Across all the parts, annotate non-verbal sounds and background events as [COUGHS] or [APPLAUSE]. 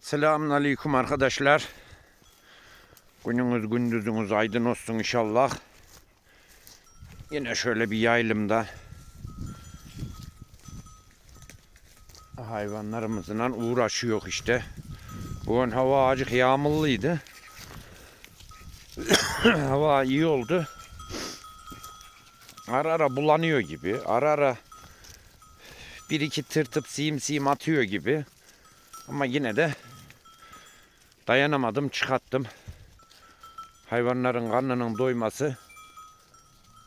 Selamun Aleyküm arkadaşlar. Gününüz gündüzünüz aydın olsun inşallah. Yine şöyle bir yaylımda hayvanlarımızla uğraşıyor işte. Bugün hava acık yağmurluydu. [COUGHS] hava iyi oldu. Ara ara bulanıyor gibi. Ara ara bir iki tırtıp sim sim atıyor gibi. Ama yine de dayanamadım çıkarttım. Hayvanların karnının doyması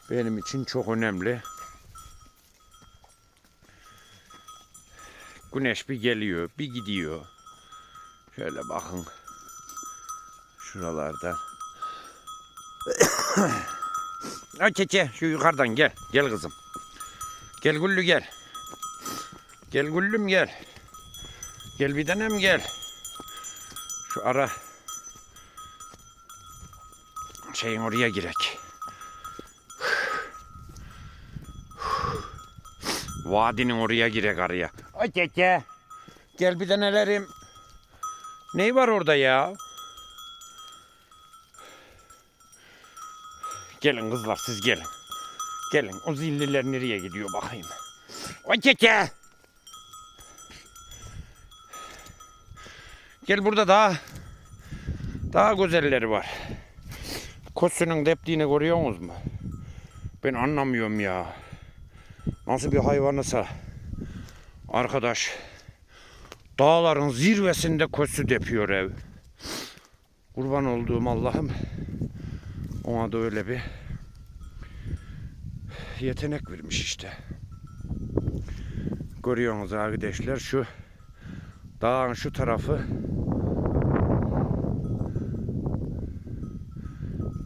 benim için çok önemli. Güneş bir geliyor, bir gidiyor. Şöyle bakın. Şuralardan. [COUGHS] Ay çeçe şu yukarıdan gel. Gel kızım. Gel Güllü gel. Gel Güllüm gel. Gel bir tanem gel. Şu ara şeyin oraya girek. Vadinin oraya girek araya. Ay çeke. Gel bir tanelerim. Ney var orada ya? Gelin kızlar siz gelin. Gelin o zilliler nereye gidiyor bakayım. Ay çeke. Gel burada daha daha güzelleri var. Kosunun deptiğini görüyorsunuz mu? Ben anlamıyorum ya. Nasıl bir hayvanısa. Arkadaş. Dağların zirvesinde kosu depiyor ev. Kurban olduğum Allah'ım. Ona da öyle bir yetenek vermiş işte. Görüyorsunuz arkadaşlar şu dağın şu tarafı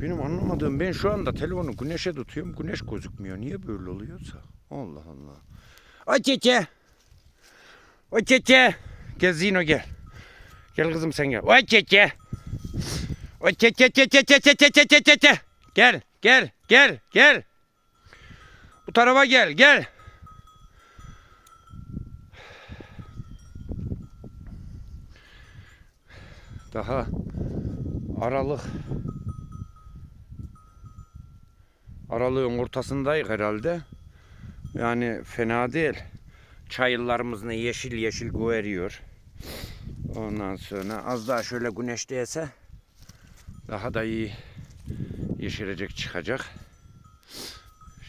Benim anlamadığım ben şu anda telefonu güneşe tutuyorum. Güneş gözükmüyor. Niye böyle oluyorsa? Allah Allah. Ay çeçe. Ay çeçe. Gel Zino gel. Gel kızım sen gel. Ay çeçe. Ay çeçe çeçe çeçe çeçe çeçe çeçe. Gel gel gel gel. Bu tarafa gel gel. Daha Aralık Aralığın ortasındayız herhalde. Yani fena değil. Çayıllarımız ne yeşil yeşil göğeriyor. Ondan sonra az daha şöyle güneş değse daha da iyi yeşerecek çıkacak.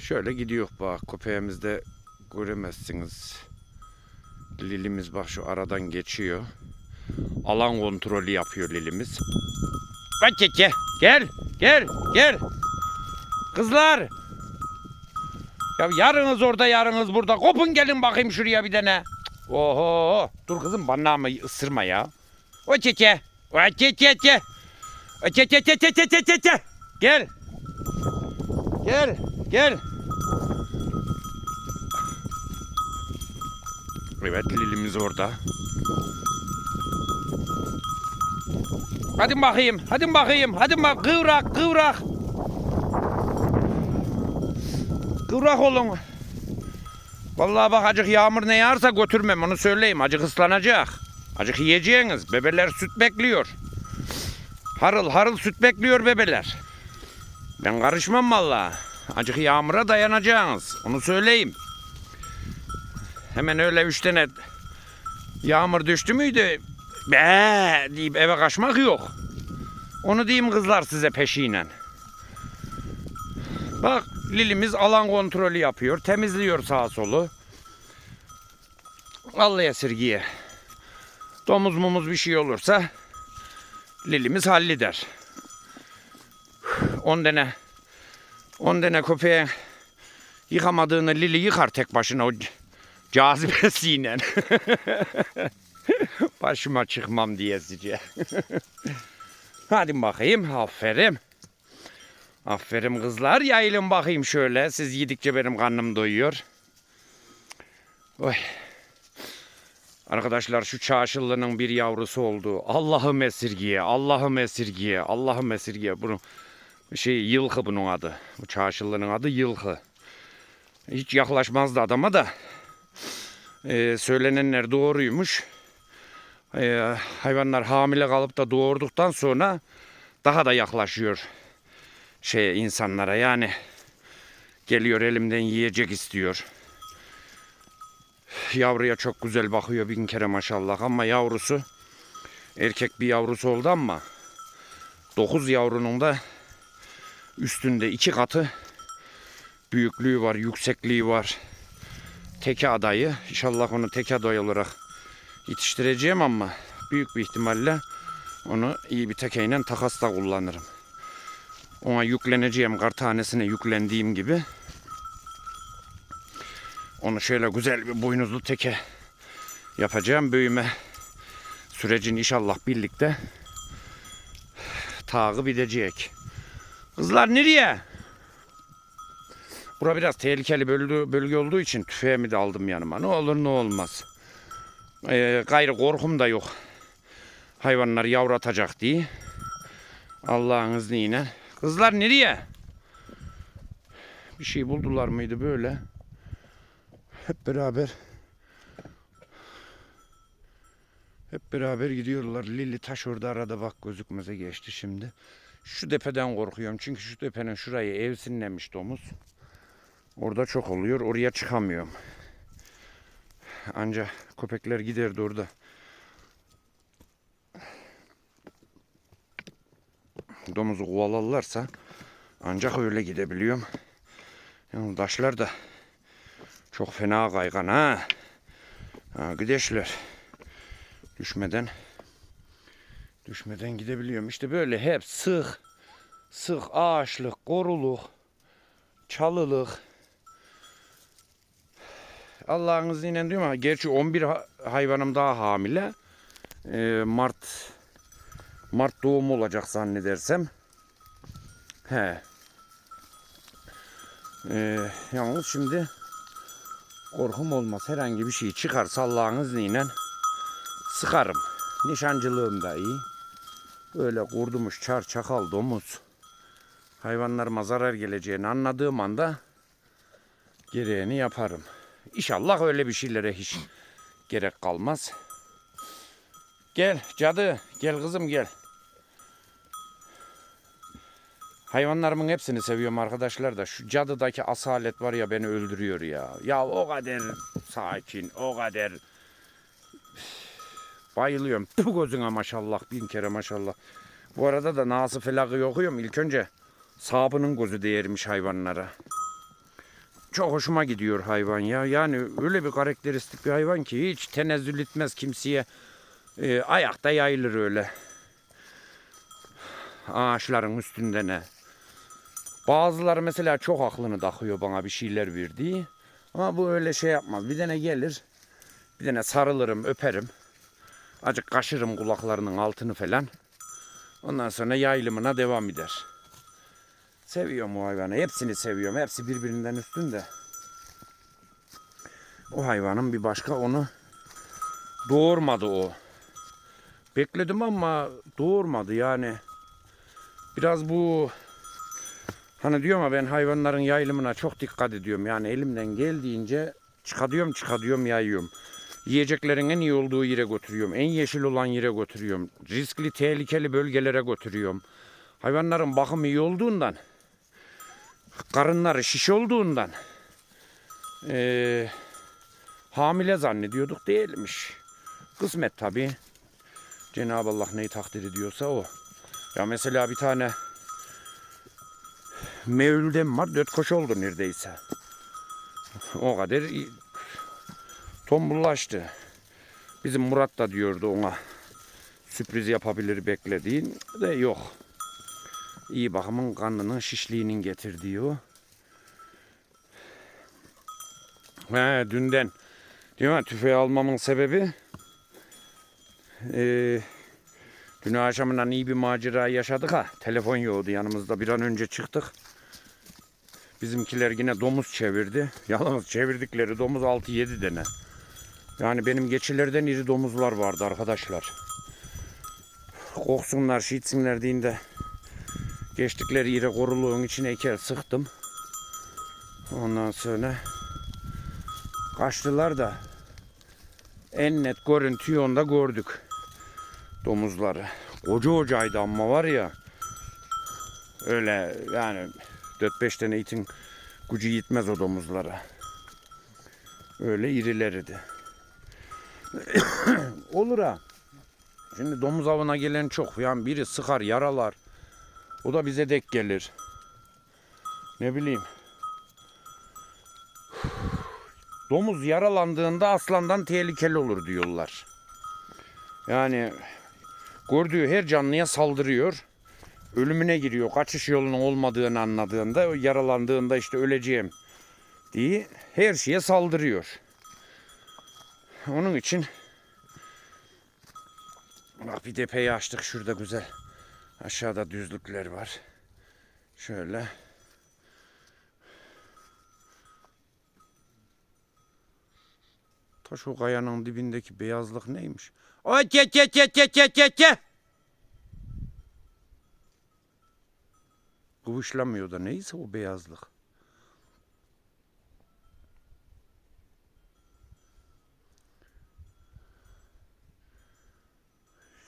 Şöyle gidiyor bak köpeğimiz de göremezsiniz. Lilimiz bak şu aradan geçiyor. Alan kontrolü yapıyor Lilimiz. Bak gel gel gel gel. Kızlar. Ya yarınız orada yarınız burada. Kopun gelin bakayım şuraya bir tane. Oho. Dur kızım bana mı ısırma ya. O çeke. O çeke çeke. O çeke çeke çeke çeke. Gel. Gel. Gel. Evet Lilimiz orada. Hadi bakayım. Hadi bakayım. Hadi bak kıvrak kıvrak. Kıvrak olun. Vallahi bak acık yağmur ne yağarsa götürmem onu söyleyeyim. Acık ıslanacak. Acık yiyeceğiniz. Bebeler süt bekliyor. Harıl harıl süt bekliyor bebeler. Ben karışmam vallahi. Acık yağmura dayanacaksınız. Onu söyleyeyim. Hemen öyle üç tane yağmur düştü müydü? Be deyip eve kaçmak yok. Onu diyeyim kızlar size peşinen. Bak Lilimiz alan kontrolü yapıyor. Temizliyor sağa solu. Allah esirgiye. Domuz mumuz bir şey olursa Lilimiz halleder. 10 tane 10 tane köpeğin yıkamadığını Lili yıkar tek başına o cazibesiyle. [LAUGHS] Başıma çıkmam diye size. Hadi bakayım aferin. Aferin kızlar yayılın bakayım şöyle. Siz yedikçe benim karnım doyuyor. Oy. Arkadaşlar şu çağışıllının bir yavrusu oldu. Allah'ım esirgiye, Allah'ım esirgiye, Allah'ım esirgiye. Bunu şey yılkı bunun adı. Bu çağışıllının adı yılkı. Hiç yaklaşmazdı adama da. Ee, söylenenler doğruymuş. Ee, hayvanlar hamile kalıp da doğurduktan sonra daha da yaklaşıyor şey insanlara yani geliyor elimden yiyecek istiyor. Yavruya çok güzel bakıyor bin kere maşallah ama yavrusu erkek bir yavrusu oldu ama 9 yavrunun da üstünde iki katı büyüklüğü var, yüksekliği var. Teke adayı. İnşallah onu teke aday olarak yetiştireceğim ama büyük bir ihtimalle onu iyi bir tekeyle takasla kullanırım. Ona yükleneceğim kar tanesine yüklendiğim gibi. Onu şöyle güzel bir boynuzlu teke yapacağım. Büyüme sürecini inşallah birlikte takip edecek. Kızlar nereye? Bura biraz tehlikeli bölge, bölge olduğu için tüfeğimi de aldım yanıma. Ne olur ne olmaz. Ee, gayrı korkum da yok. Hayvanlar yavratacak diye. Allah'ın izniyle. Kızlar nereye? Bir şey buldular mıydı böyle? Hep beraber hep beraber gidiyorlar. Lili taş orada arada bak gözükmeze geçti şimdi. Şu tepeden korkuyorum. Çünkü şu tepenin şurayı evsinlemiş domuz. Orada çok oluyor. Oraya çıkamıyorum. Anca köpekler giderdi orada. Domuzu kovalarlarsa ancak öyle gidebiliyorum. Yani taşlar da çok fena kaygan ha. Gideşler. Düşmeden düşmeden gidebiliyorum. İşte böyle hep sık sık ağaçlık, koruluk, çalılık. Allah'ın izniyle diyorum ama gerçi 11 ha- hayvanım daha hamile. Ee, Mart Mart doğumu olacak zannedersem. He. Ee, yalnız şimdi korkum olmaz. Herhangi bir şey çıkarsa Allah'ın izniyle sıkarım. Nişancılığım da iyi. Böyle kurdumuş çar çakal domuz. Hayvanlarıma zarar geleceğini anladığım anda gereğini yaparım. İnşallah öyle bir şeylere hiç gerek kalmaz. Gel cadı, gel kızım gel. Hayvanlarımın hepsini seviyorum arkadaşlar da şu cadıdaki asalet var ya beni öldürüyor ya. Ya o kadar sakin, o kadar bayılıyorum. Tüh gözüne maşallah, bin kere maşallah. Bu arada da Nası Felak'ı okuyorum. İlk önce sahabının gözü değermiş hayvanlara. Çok hoşuma gidiyor hayvan ya. Yani öyle bir karakteristik bir hayvan ki hiç tenezzül etmez kimseye. Ee, ayakta yayılır öyle. Ağaçların üstünde ne. Bazıları mesela çok aklını takıyor bana bir şeyler verdiği. Ama bu öyle şey yapmaz. Bir tane gelir. Bir tane sarılırım, öperim. Acık kaşırım kulaklarının altını falan. Ondan sonra yaylımına devam eder. Seviyorum o hayvanı. Hepsini seviyorum. Hepsi birbirinden üstün de. O hayvanın bir başka onu doğurmadı o. Bekledim ama doğurmadı yani. Biraz bu hani diyorum ya ben hayvanların yaylımına çok dikkat ediyorum. Yani elimden geldiğince çıkarıyorum çıkarıyorum yayıyorum. Yiyeceklerin en iyi olduğu yere götürüyorum. En yeşil olan yere götürüyorum. Riskli, tehlikeli bölgelere götürüyorum. Hayvanların bakımı iyi olduğundan, karınları şiş olduğundan eee, hamile zannediyorduk değilmiş. Kısmet tabi. Cenab-ı Allah neyi takdir ediyorsa o. Ya mesela bir tane mevlüdem var. Dört koş oldu neredeyse. O kadar tombullaştı. Bizim Murat da diyordu ona sürpriz yapabilir beklediğin de yok. İyi bakımın karnının şişliğinin getirdiği o. He, dünden diyor tüfeği almamın sebebi eee dün akşamından iyi bir macera yaşadık ha. Telefon yoktu yanımızda bir an önce çıktık. Bizimkiler yine domuz çevirdi. [LAUGHS] Yalnız çevirdikleri domuz 6-7 tane. Yani benim geçilerden iri domuzlar vardı arkadaşlar. Koksunlar, şiitsinler deyince geçtikleri yere koruluğun içine iker sıktım. Ondan sonra kaçtılar da en net görüntüyü onda gördük. Domuzları. Koca hocaydı ama var ya. Öyle yani 4-5 tane itin gücü yetmez o domuzlara. Öyle irileriydi. [COUGHS] Olur ha. Şimdi domuz avına gelen çok. Yani biri sıkar yaralar. O da bize dek gelir. Ne bileyim. Domuz yaralandığında aslandan tehlikeli olur diyorlar. Yani gördüğü her canlıya saldırıyor. Ölümüne giriyor. Kaçış yolunun olmadığını anladığında, yaralandığında işte öleceğim diye her şeye saldırıyor. Onun için bak bir depeyi açtık şurada güzel. Aşağıda düzlükler var. Şöyle. Taş o kayanın dibindeki beyazlık neymiş? Ay ke ke ke ke ke ke ke. Kıvışlamıyor da neyse o beyazlık.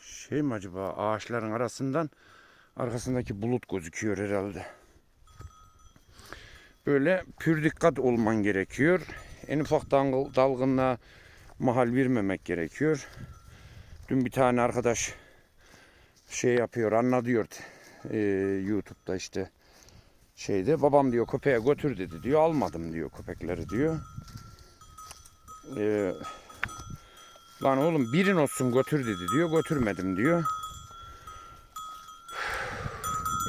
Şey mi acaba ağaçların arasından arkasındaki bulut gözüküyor herhalde. Böyle pür dikkat olman gerekiyor. En ufak dalgınlığa mahal vermemek gerekiyor. Dün bir tane arkadaş şey yapıyor anlatıyor e, YouTube'da işte şeyde babam diyor köpeğe götür dedi diyor almadım diyor köpekleri diyor. E, lan oğlum birin olsun götür dedi diyor götürmedim diyor.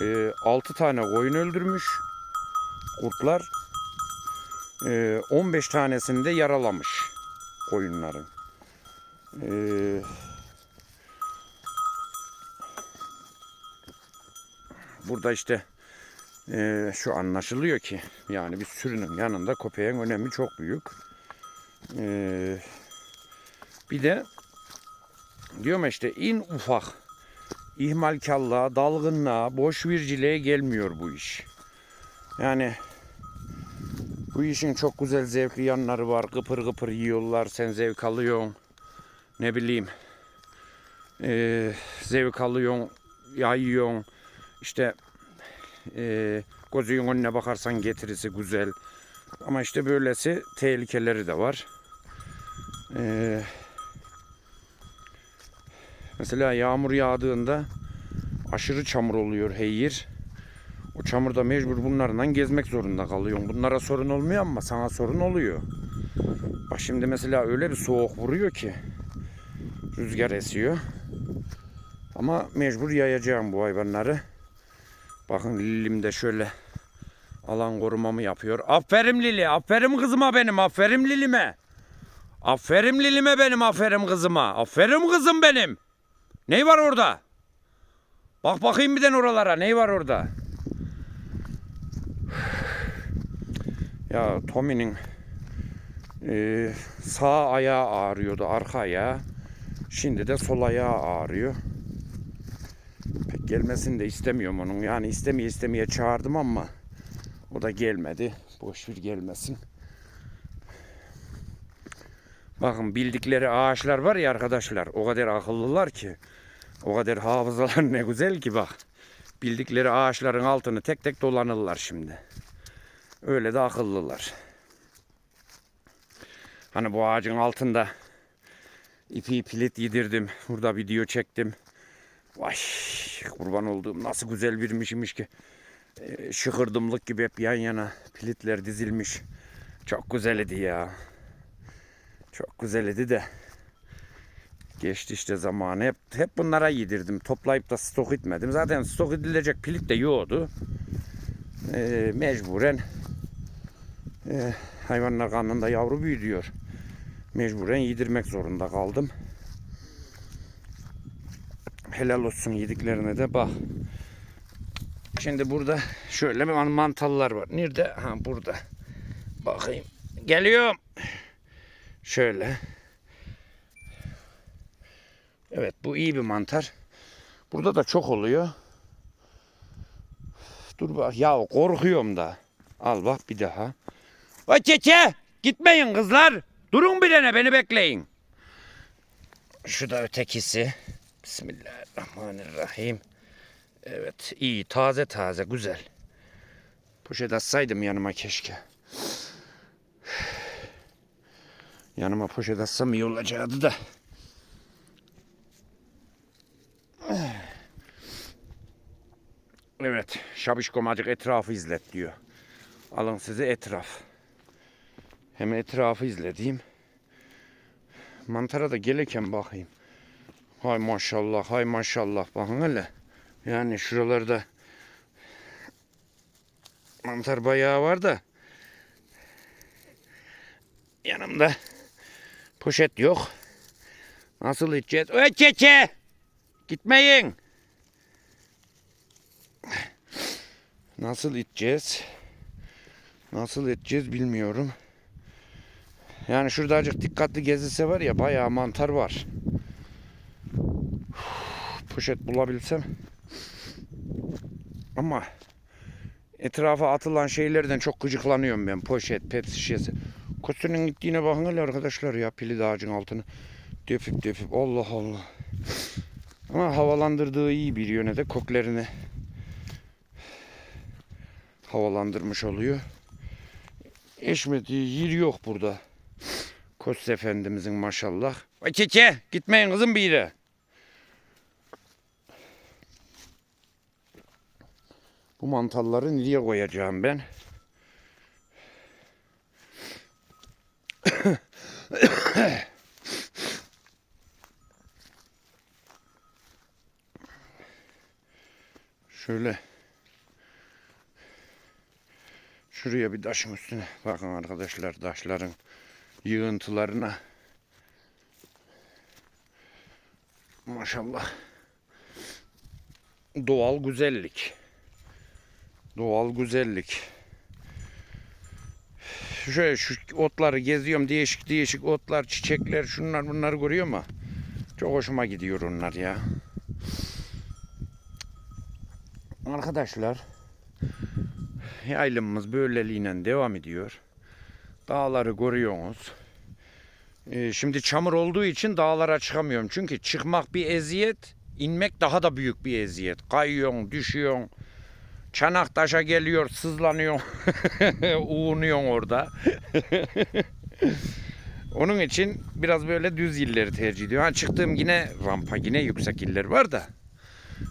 E, 6 tane koyun öldürmüş kurtlar. E, 15 tanesini de yaralamış koyunların. E, burada işte e, şu anlaşılıyor ki yani bir sürünün yanında köpeğin önemi çok büyük. E, bir de diyorum işte in ufak ihmalkarlığa, dalgınlığa, boş virciliğe gelmiyor bu iş. Yani bu işin çok güzel zevkli yanları var. Kıpır kıpır yiyorlar. Sen zevk alıyorsun. Ne bileyim. Ee, zevk alıyorsun. Yayıyorsun. İşte ee, gözünün önüne bakarsan getirisi güzel. Ama işte böylesi tehlikeleri de var. Ee, mesela yağmur yağdığında aşırı çamur oluyor heyir. O çamurda mecbur bunlarla gezmek zorunda kalıyorsun. Bunlara sorun olmuyor ama sana sorun oluyor. Bak şimdi mesela öyle bir soğuk vuruyor ki rüzgar esiyor. Ama mecbur yayacağım bu hayvanları. Bakın Lilim de şöyle alan korumamı yapıyor. Aferin Lili, aferin kızıma benim, aferin Lilime. Aferin Lilime benim, aferin kızıma. Aferin kızım benim. Ney var orada? Bak bakayım bir den oralara, ney var orada? Ya Tommy'nin e, sağ ayağı ağrıyordu, arka ayağı. Şimdi de sol ayağı ağrıyor. Pek gelmesini de istemiyorum onun. Yani istemeye istemeye çağırdım ama o da gelmedi. Boş ver gelmesin. Bakın bildikleri ağaçlar var ya arkadaşlar. O kadar akıllılar ki. O kadar hafızalar [LAUGHS] ne güzel ki bak. Bildikleri ağaçların altını tek tek dolanırlar şimdi. Öyle de akıllılar. Hani bu ağacın altında ipi pilit yedirdim. Burada video çektim. Vay kurban olduğum nasıl güzel birmişmiş ki. Ee, şıkırdımlık gibi hep yan yana pilitler dizilmiş. Çok güzel idi ya. Çok güzel idi de. Geçti işte zamanı. Hep, hep bunlara yedirdim. Toplayıp da stok etmedim. Zaten stok edilecek pilit de yoktu. Ee, mecburen e, hayvanlar karnında yavru büyütüyor. Mecburen yedirmek zorunda kaldım. Helal olsun yediklerine de bak. Şimdi burada şöyle bir mantallar var. Nerede? Ha burada. Bakayım. Geliyorum. Şöyle. Evet bu iyi bir mantar. Burada da çok oluyor. Dur bak ya korkuyorum da. Al bak bir daha. Vay çeçe gitmeyin kızlar. Durun bir tane beni bekleyin. Şu da ötekisi. Bismillahirrahmanirrahim. Evet iyi taze taze güzel. Poşet atsaydım yanıma keşke. Yanıma poşet atsam iyi olacaktı da. Evet, Şabişkom acık etrafı izlet diyor. Alın size etraf. Hem etrafı izlediğim. Mantara da gelirken bakayım. Hay maşallah, hay maşallah. Bakın hele. Yani şuralarda mantar bayağı var da yanımda poşet yok. Nasıl içeceğiz? Öy çeçe! Gitmeyin! Nasıl içeceğiz? Nasıl edeceğiz bilmiyorum. Yani şurada azıcık dikkatli gezilse var ya bayağı mantar var. Poşet bulabilsem. Ama etrafa atılan şeylerden çok gıcıklanıyorum ben. Poşet, pepsi şişesi. Kutunun gittiğine bakın hele arkadaşlar ya pili ağacın altını. Döpüp döpüp Allah Allah. Ama havalandırdığı iyi bir yöne de koklerini havalandırmış oluyor. Eşmediği yer yok burada. Kos Efendimizin maşallah. Vay çeke gitmeyin kızım bir yere. Bu mantalları nereye koyacağım ben? Şöyle şuraya bir taşın üstüne bakın arkadaşlar taşların yığıntılarına. Maşallah. Doğal güzellik doğal güzellik şöyle şu otları geziyorum değişik değişik otlar çiçekler şunlar bunlar görüyor mu çok hoşuma gidiyor onlar ya arkadaşlar yaylımımız böyleliğine devam ediyor dağları görüyorsunuz ee, şimdi çamur olduğu için dağlara çıkamıyorum. Çünkü çıkmak bir eziyet, inmek daha da büyük bir eziyet. Kayıyorsun, düşüyorsun. Çanak taşa geliyor, sızlanıyor. [LAUGHS] Uğunuyorsun orada. Onun için biraz böyle düz illeri tercih ediyorum. Ha, çıktığım yine rampa, yine yüksek iller var da.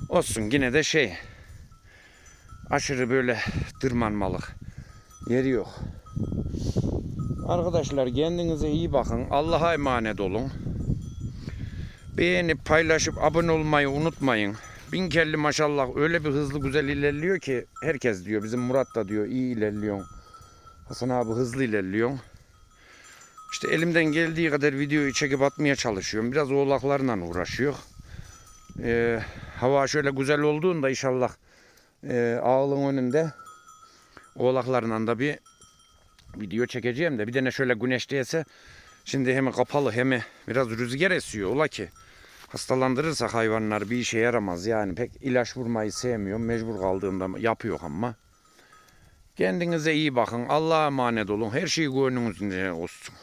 Olsun yine de şey. Aşırı böyle tırmanmalık yeri yok. Arkadaşlar kendinize iyi bakın. Allah'a emanet olun. Beğenip paylaşıp abone olmayı unutmayın. Bin kelli maşallah öyle bir hızlı güzel ilerliyor ki herkes diyor. Bizim Murat da diyor iyi ilerliyorsun. Hasan abi hızlı ilerliyorsun. İşte elimden geldiği kadar videoyu çekip atmaya çalışıyorum. Biraz oğlaklarla uğraşıyor. Ee, hava şöyle güzel olduğunda inşallah e, ağılın önünde oğlaklarla da bir video çekeceğim de bir de ne şöyle güneş değse şimdi hem kapalı hem biraz rüzgar esiyor ola ki hastalandırırsak hayvanlar bir işe yaramaz. Yani pek ilaç vurmayı sevmiyorum. Mecbur kaldığımda yapıyor ama. Kendinize iyi bakın. Allah'a emanet olun. Her şey gönlünüzde olsun